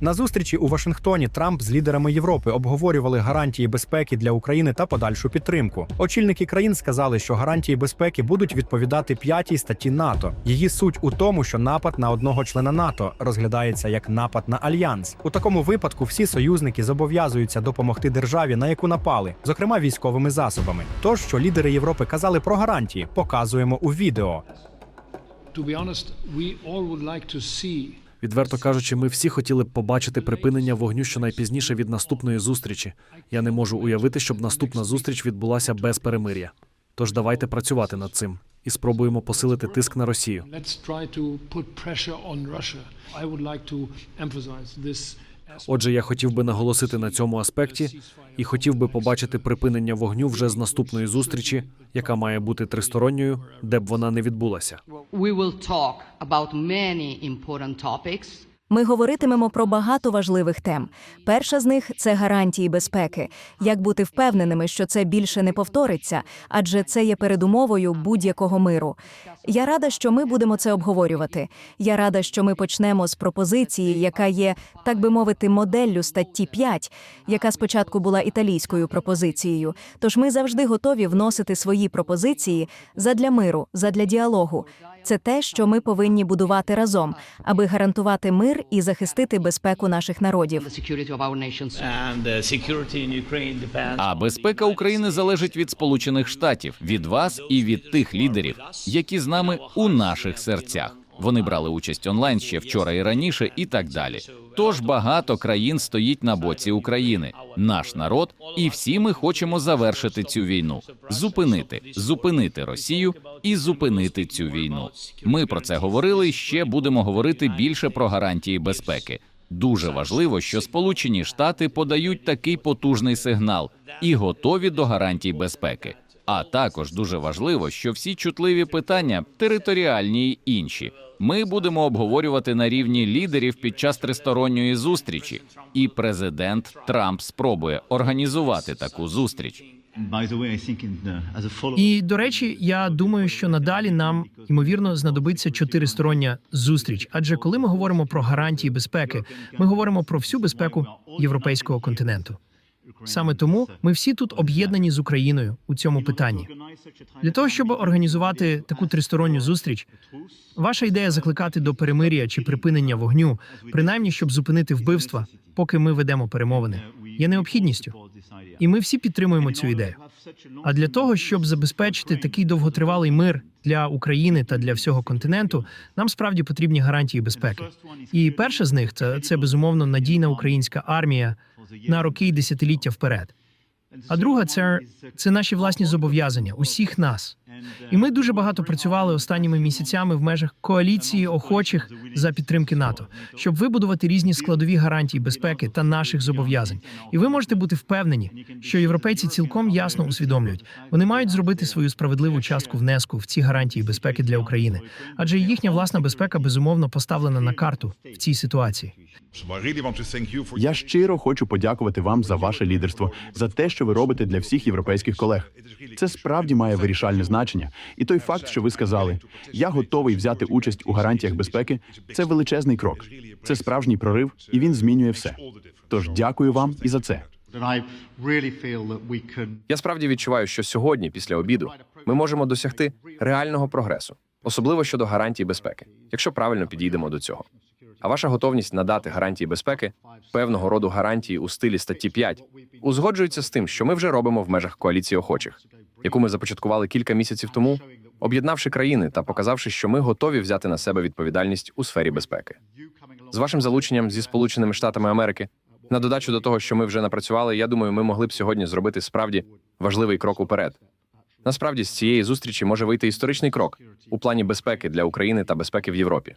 На зустрічі у Вашингтоні Трамп з лідерами Європи обговорювали гарантії безпеки для України та подальшу підтримку. Очільники країн сказали, що гарантії безпеки будуть відповідати п'ятій статті НАТО. Її суть у тому, що напад на одного члена НАТО розглядається як напад на альянс. У такому випадку всі союзники зобов'язуються допомогти державі, на яку напали, зокрема військовими засобами. Тож, що лідери Європи казали про гарантії, показуємо у відео. To be honest, we all would like to see Відверто кажучи, ми всі хотіли б побачити припинення вогню щонайпізніше від наступної зустрічі. Я не можу уявити, щоб наступна зустріч відбулася без перемир'я. Тож давайте працювати над цим і спробуємо посилити тиск на Росію. Отже, я хотів би наголосити на цьому аспекті і хотів би побачити припинення вогню вже з наступної зустрічі, яка має бути тристоронньою, де б вона не відбулася. Ми говоритимемо про багато важливих тем. Перша з них це гарантії безпеки. Як бути впевненими, що це більше не повториться, адже це є передумовою будь-якого миру. Я рада, що ми будемо це обговорювати. Я рада, що ми почнемо з пропозиції, яка є, так би мовити, моделлю статті 5, яка спочатку була італійською пропозицією. Тож ми завжди готові вносити свої пропозиції задля миру, задля діалогу. Це те, що ми повинні будувати разом, аби гарантувати мир і захистити безпеку наших народів. А безпека України залежить від Сполучених Штатів, від вас і від тих лідерів, які з нами у наших серцях. Вони брали участь онлайн ще вчора і раніше, і так далі. Тож багато країн стоїть на боці України, наш народ, і всі ми хочемо завершити цю війну, зупинити, зупинити Росію і зупинити цю війну. Ми про це говорили. Ще будемо говорити більше про гарантії безпеки. Дуже важливо, що Сполучені Штати подають такий потужний сигнал і готові до гарантій безпеки. А також дуже важливо, що всі чутливі питання, територіальні й інші, ми будемо обговорювати на рівні лідерів під час тристоронньої зустрічі. І президент Трамп спробує організувати таку зустріч. І до речі, я думаю, що надалі нам ймовірно знадобиться чотиристороння зустріч. Адже коли ми говоримо про гарантії безпеки, ми говоримо про всю безпеку європейського континенту. Саме тому ми всі тут об'єднані з Україною у цьому питанні. Для того щоб організувати таку тристоронню зустріч, ваша ідея закликати до перемир'я чи припинення вогню, принаймні щоб зупинити вбивства, поки ми ведемо перемовини, є необхідністю. І ми всі підтримуємо цю ідею. А для того, щоб забезпечити такий довготривалий мир для України та для всього континенту, нам справді потрібні гарантії безпеки. І перша з них це, це безумовно надійна українська армія на роки і десятиліття вперед. А друга це, це наші власні зобов'язання усіх нас. І ми дуже багато працювали останніми місяцями в межах коаліції охочих за підтримки НАТО, щоб вибудувати різні складові гарантії безпеки та наших зобов'язань. І ви можете бути впевнені, що європейці цілком ясно усвідомлюють, вони мають зробити свою справедливу частку внеску в ці гарантії безпеки для України, адже їхня власна безпека безумовно поставлена на карту в цій ситуації. Я щиро хочу подякувати вам за ваше лідерство, за те, що ви робите для всіх європейських колег. Це справді має вирішальне значення. І той факт, що ви сказали, я готовий взяти участь у гарантіях безпеки. Це величезний крок. Це справжній прорив, і він змінює все. Тож дякую вам і за це. Я справді відчуваю, що сьогодні, після обіду, ми можемо досягти реального прогресу, особливо щодо гарантій безпеки, якщо правильно підійдемо до цього. А ваша готовність надати гарантії безпеки, певного роду гарантії у стилі статті 5, узгоджується з тим, що ми вже робимо в межах коаліції охочих, яку ми започаткували кілька місяців тому, об'єднавши країни та показавши, що ми готові взяти на себе відповідальність у сфері безпеки. З вашим залученням зі Сполученими Штатами Америки, на додачу до того, що ми вже напрацювали, я думаю, ми могли б сьогодні зробити справді важливий крок уперед. Насправді, з цієї зустрічі може вийти історичний крок у плані безпеки для України та безпеки в Європі.